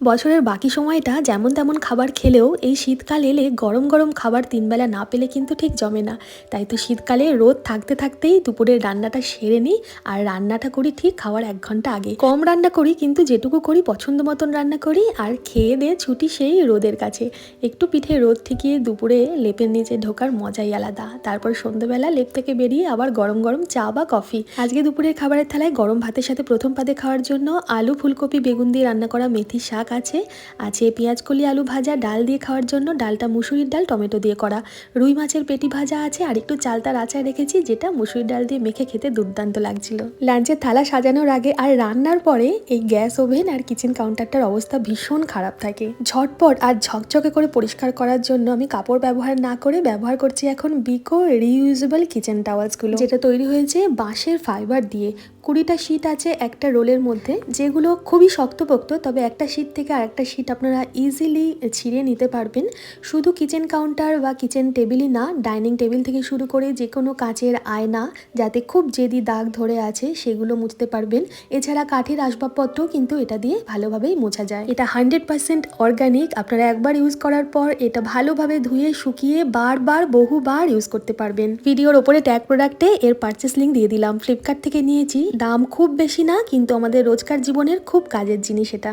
বছরের বাকি সময়টা যেমন তেমন খাবার খেলেও এই শীতকাল এলে গরম গরম খাবার তিনবেলা না পেলে কিন্তু ঠিক জমে না। তাই তো শীতকালে রোদ থাকতে থাকতেই দুপুরের রান্নাটা সেরে নিই আর রান্নাটা করি ঠিক খাওয়ার এক ঘণ্টা আগে। কম রান্না করি কিন্তু যেটুকু করি পছন্দ মতন রান্না করি আর খেয়ে দিয়ে ছুটি সেই রোদের কাছে। একটু পিঠে রোদ ঠেকিয়ে দুপুরে লেপের নিচে ঢোকার মজাই আলাদা। তারপর সন্ধ্যেবেলা লেপ থেকে বেরিয়ে আবার গরম গরম চা বা কফি। আজকে দুপুরের খাবারের থালায় গরম ভাতের সাথে প্রথম পাতে খাওয়ার জন্য আলু, ফুলকপি, বেগুন দিয়ে রান্না করা মেথি শাক আছে। আছে পেঁয়াজ কলি আলু ভাজা, ডাল দিয়ে খাওয়ার জন্য। ডালটা মুসুরির ডাল, টমেটো দিয়ে করা। রুই মাছের পেটি ভাজা আছে। আর একটু চালতার আচার রেখেছি, যেটা মুসুরির ডাল দিয়ে মেখে খেতে দুর্দান্ত লাগছিল। লাঞ্চের থালা সাজানোর আগে আর রান্নার পরে এই গ্যাস ওভেন আর কিচেন কাউন্টারটার অবস্থা ভীষণ খারাপ থাকে। ঝটপট আর ঝকঝকে করে পরিষ্কার করার জন্য আমি কাপড় ব্যবহার না করে ব্যবহার করছি এখন বিকো রিইউজেবল কিচেন টাওয়ালসগুলো। যেটা তৈরি হয়েছে বাঁশের ফাইবার দিয়ে। কুড়িটা শীট আছে একটা রোলের মধ্যে, যেগুলো খুবই শক্তপোক্ত, তবে একটা শীট থেকে আরেকটা শীট আপনারা ইজিলি ছিঁড়ে নিতে পারবেন। শুধু কিচেন কাউন্টার বা কিচেন টেবিলই না ডাইনিং টেবিল থেকে শুরু করে যে কোনো কাঁচের আয়না যাতে খুব জেদি দাগ ধরে আছে সেগুলো মুছতে পারবেন। এছাড়া কাঠের আসবাবপত্র কিন্তু এটা দিয়ে ভালোভাবেই মোছা যায়। এটা হান্ড্রেড পার্সেন্ট অর্গানিক আপনারা একবার ইউজ করার পর এটা ভালোভাবে ধুয়ে, শুকিয়ে বারবার, বহুবার ইউজ করতে পারবেন। ভিডিওর ওপরে ট্যাগ প্রোডাক্টে এর পার্চেস লিঙ্ক দিয়ে দিলাম। ফ্লিপকার্ট থেকে নিয়েছি। দাম খুব বেশি না, কিন্তু আমাদের রোজকার জীবনের খুব কাজের জিনিস এটা।